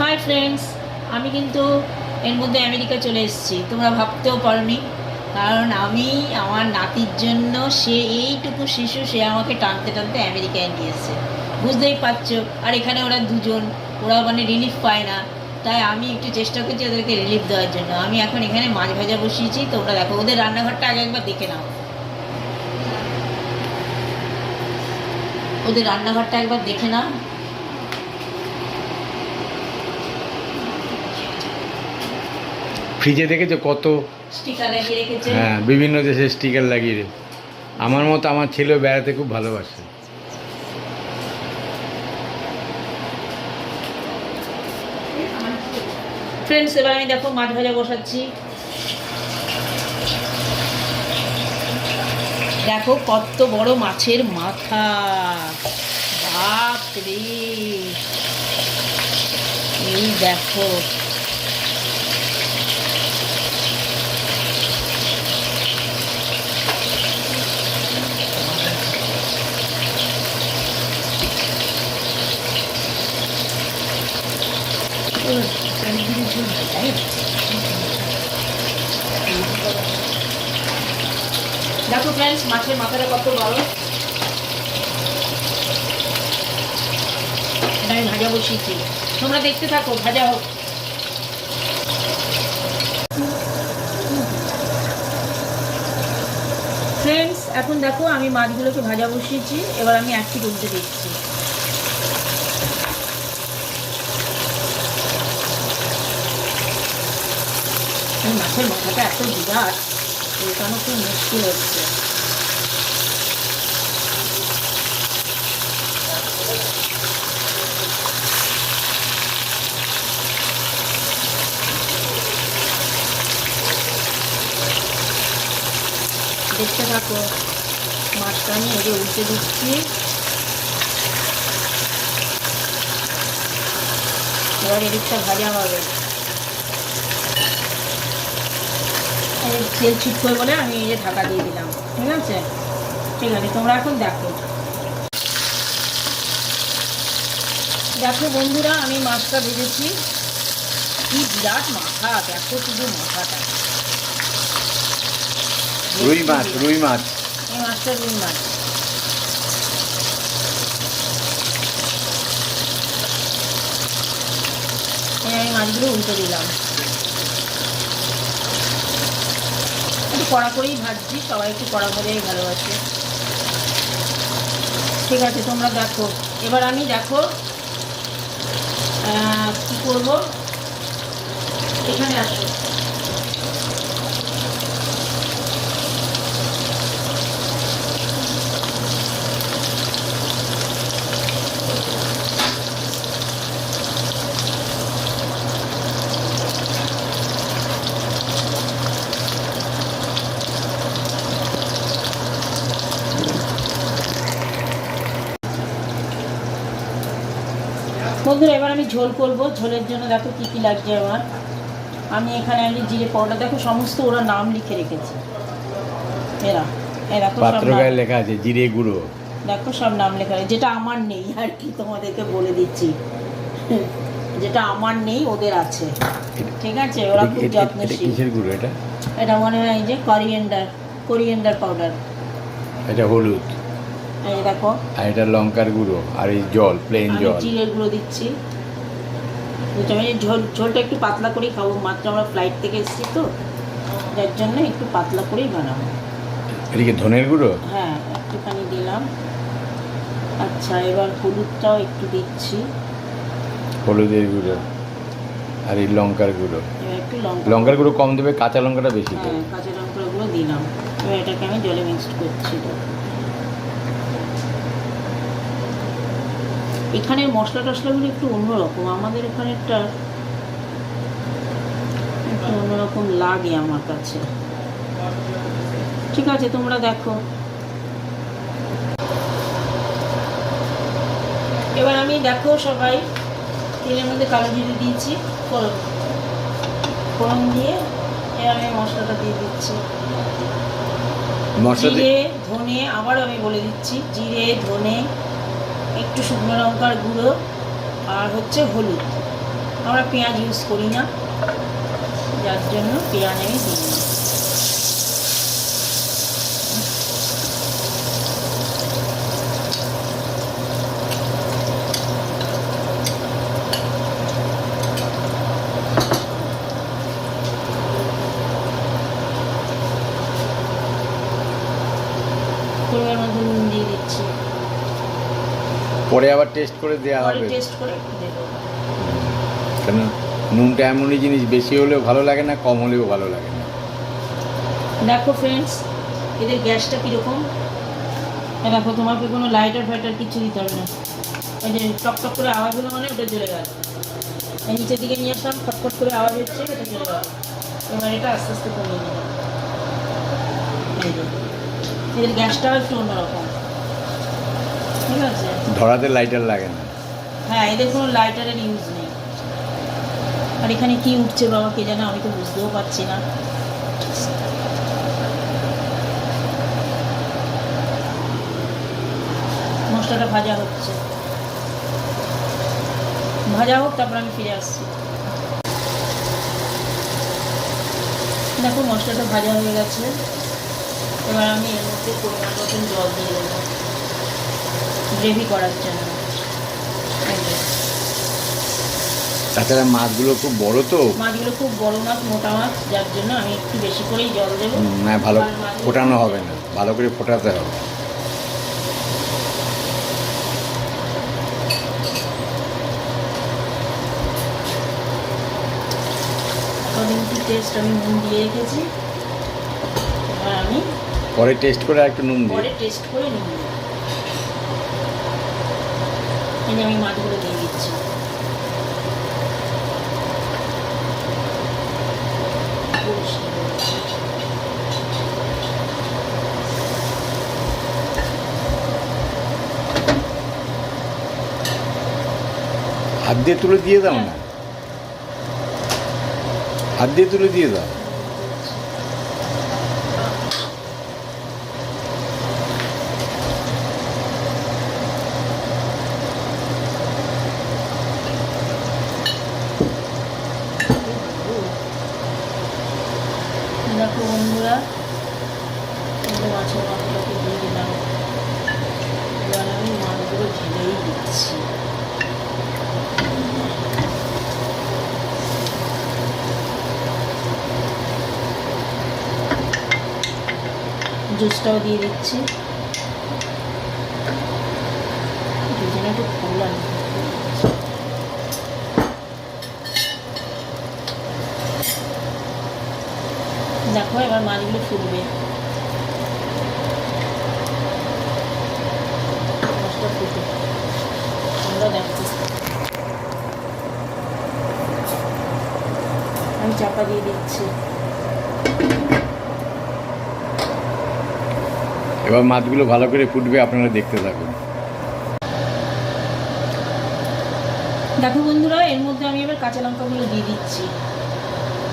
Hi friends আমি কিন্তু এর মধ্যে আমেরিকা চলে এসেছি। তোমরা ভাবতেও পারোনি, কারণ আমি, আমার নাতির জন্য সে এইটুকু শিশু সে আমাকে টানতে টানতে আমেরিকায় নিয়ে বুঝতেই পারছ, আর এখানে ওরা দুজন, ওরা মানে রিলিফ পায় না। তাই আমি একটু চেষ্টা করছি ওদেরকে রিলিফ দেওয়ার জন্য। আমি এখন এখানে মাছ ভাজা বসিয়েছি, তোমরা দেখো, ওদের রান্নাঘরটা আগে একবার দেখে নাও। ওদের রান্নাঘরটা একবার দেখে নাও। ফ্রিজে দেখেছ কত? হ্যাঁ বিভিন্ন দেশের স্টিকার লাগিয়ে রে। আমার মতো আমার ছেলেও বেড়াতে খুব ভালোবাসে। ফ্রেন্ডস এবার আমি দেখো মাছ ভাজা বসাচ্ছি। দেখো কত বড় মাছের মাথা। বাপ রে এই দেখো। দেখো ফ্রেন্ডস মাছের মাথাটা কত বড় এটা আমি ভাজা বসিয়েছি। তোমরা দেখতে থাকো, ভাজা হোক। ফ্রেন্ডস এখন দেখো আমি মাছগুলোকে ভাজা বসিয়েছি, এবার আমি একটি উল্টে দিচ্ছি। মাছের মাথাটা এত বিরাট। উল্টানো খুব মুশকিল হচ্ছে দেখতে থাকো মাছটা আমি এদের উল্টে দিচ্ছি এবার এদিকটা ভাজা হবে তেল ছিটকোয় বলে আমি এই যে ঢাকা দিয়ে দিলাম। ঠিক আছে? ঠিক আছে তোমরা এখন দেখো। দেখো বন্ধুরা আমি মাছটা ভেজেছি। কি বিরাট মাথা দেখো শুধু মাথাটা। রুই মাছ রুই মাছ। এই মাছটা রুই মাছ। এই আমি মাছগুলো উল্টে দিলাম। কড়া করেই ভাজছি, সবাই একটু কড়া করেই ভালোবাসে। ঠিক আছে, তোমরা দেখো। এবার আমি দেখো কি করব? এখানে আসো। বন্ধুরা এবার আমি ঝোল করব। ঝোলের জন্য দেখো কী কী লাগছে আমার। আমি এখানে আমি জিরে পাউডার দেখো সমস্ত ওরা নাম লিখে রেখেছে। এরা এ দেখো পাত্র গায়ে লেখা আছে জিরে গুঁড়ো। দেখো সব নাম লেখা আছে যেটা আমার নেই আর কি তোমাদেরকে বলে দিচ্ছি। যেটা আমার নেই ওদের আছে। ঠিক আছে? ওরা খুব যত্নশীল। কিসের গুঁড়ো এটা? এটা মনে হয় যে কোরিয়েন্ডার কোরিয়েন্ডার পাউডার এটা হলুদ। এই দেখো। আর এটা লঙ্কার গুঁড়ো আর এই জল প্লেন জল। জিরের গুঁড়ো দিচ্ছি। ঝোল ঝোলটা একটু পাতলা করেই খাব। মাত্র আমরা ফ্লাইট থেকে এসেছি তো। যার জন্য একটু পাতলা করেই বানাবো। এদিকে ধনের গুঁড়ো? হ্যাঁ একটুখানি দিলাম। আচ্ছা এবার হলুদটাও একটু দিচ্ছি। হলুদের গুঁড়ো আর এই লঙ্কার গুঁড়ো। লঙ্কার গুঁড়ো কম দেবে কাঁচা লঙ্কাটা বেশি হ্যাঁ দেবে কাঁচা লঙ্কাগুলো দিলাম। এবার এটাকে আমি জলে মিক্সড করছি। এখানের মশলা টশলাগুলো একটু অন্যরকম আমাদের এখানেরটা একটু অন্যরকম লাগে আমার কাছে। ঠিক আছে তোমরা দেখো। এবার আমি দেখো সবাই তেলের মধ্যে কালো জিরে দিয়েছি ফোড়ন। ফোড়ন দিয়ে এবার আমি মশলাটা দিয়ে দিচ্ছি। জিরে ধনে আবার আমি বলে দিচ্ছি জিরে ধনে একটু শুকনো লঙ্কার গুঁড়ো আর হচ্ছে হলুদ আমরা পেঁয়াজ ইউজ করি না যার জন্য পেঁয়াজ আমি দিই না। পরিমাণ মতো নুন দিয়ে দিচ্ছি পরে আবার টেস্ট করে দেওয়া হবে। টেস্ট করে দেবো কেন নুনটা এমনই জিনিস বেশি হলেও ভালো লাগে না কম হলেও ভালো লাগে না? দেখো ফ্রেন্ডস এদের গ্যাসটা কীরকম? দেখো তোমাকে কোনো লাইটার ফাইটার কিছু দিতে হবে না। এই যে টক টক করে আওয়াজ হলো মানে ওটা চলে গেল। এই নিচের দিকে নিয়ে আসলাম ফটফট করে আওয়াজ হচ্ছে এটা চলে গেল। এবার এটা আস্তে আস্তে কমিয়ে নিলাম এদের গ্যাসটাও একটু অন্যরকম। ঠিক আছে ধরাতে লাইটার লাগে না। হ্যাঁ এদের কোনো লাইটারের ইউজ নেই। আর এখানে কি উঠছে বাবা, কে জানে, আমি তো বুঝতেও পারছি না। মশলাটা ভাজা হচ্ছে। ভাজা হোক, তারপর আমি ফিরে আসছি। দেখো, মশলাটা ভাজা হয়ে গেছে। এবার আমি এর মধ্যে পরিমাণ মতন জল দিয়ে দেবো। গ্রেভি করার জন্য। তাছাড়া মাছগুলো খুব বড় তো? মাছগুলো খুব বড় মাছ মোটা মাছ যার জন্য আমি একটু বেশি করেই জল দেবো। না ভালো ফোটানো হবে না। ভালো করে ফোটাতে হবে। টেস্ট আমি নুন দিয়ে রেখেছি? এবার আমি পরে টেস্ট করে একটু নুন পরে টেস্ট করে নুন দেবো এই যে আমি মাছগুলো দিয়ে দিচ্ছি। হাত দিয়ে তুলে দিয়ে দাও না। হাত দিয়ে তুলে দিয়ে দাও দেখো বন্ধুরা এই যে মাছের মাথাটাকে দিয়ে দিলাম এবার আমি দিচ্ছি জুসটাও দিয়ে দিচ্ছি। দুজনে একটু ফুলান দেখো এবার মাছগুলো ফুটবে মাছটা ফুটে তোমরা দেখো আমি চাপা দিয়ে দিচ্ছি। এবার মাছগুলো ভালো করে ফুটবে আপনারা দেখতে থাকুন। দেখো বন্ধুরা এর মধ্যে আমি এবার কাঁচা লঙ্কাগুলো দিয়ে দিচ্ছি।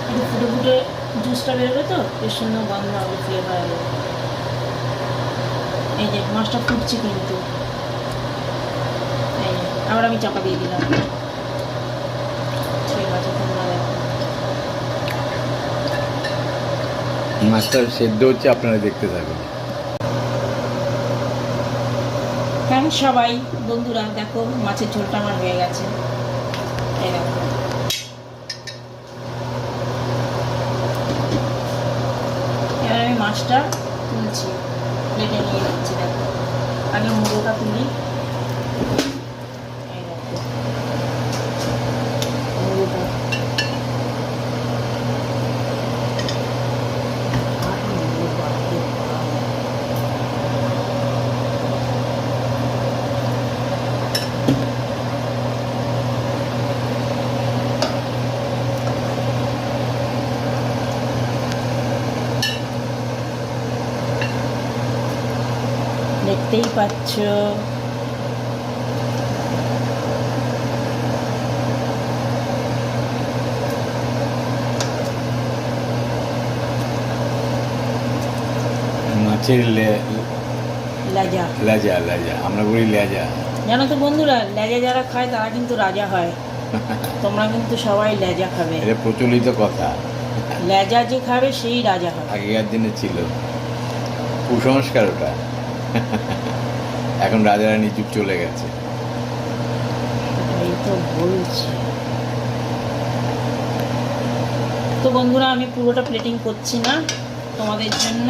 একটু ফুটে ফুটে জুসটা বেরোবে তো বেশ সুন্দর গন্ধ হবে ফ্লেভার হবে এই যে মাছটা ফুটছে কিন্তু। আবার আমি চাপা দিয়ে দিলাম ঠিক আছে তোমরা দেখো মাছটা সেদ্ধ হচ্ছে, আপনারা দেখতে থাকুন। হ্যাঁ সবাই? বন্ধুরা, দেখো, মাছের ঝোলটা আমার হয়ে গেছে। এবার আমি মাছটা তুলছি প্লেটে নিয়ে যাচ্ছি, দেখো। আগে মুড়োটা তুলি এই দেখো মুড়োটা আর মুড়ো বাড়তে পারব না। দেখতেই পাচ্ছ। মাছের লেজা লেজা। আমরা বলি লেজা। জানো তো বন্ধুরা লেজা যারা খায় তারা কিন্তু রাজা হয়। তোমরা কিন্তু সবাই লেজা খাবে। এটা প্রচলিত কথা। লেজা যে খাবে সেই রাজা হবে। আগেকার দিনে ছিল। কুসংস্কার ওটা। এখন রাজা রানী যুগ চলে গেছে। তো বলছি। তো বন্ধুরা, আমি পুরোটা প্লেটিং করছি না। তোমাদের জন্য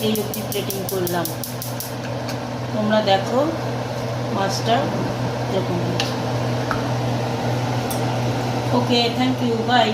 এই অবধি প্লেটিং করলাম। তোমরা দেখো মাছটা এরকম ওকে থ্যাংক ইউ বাই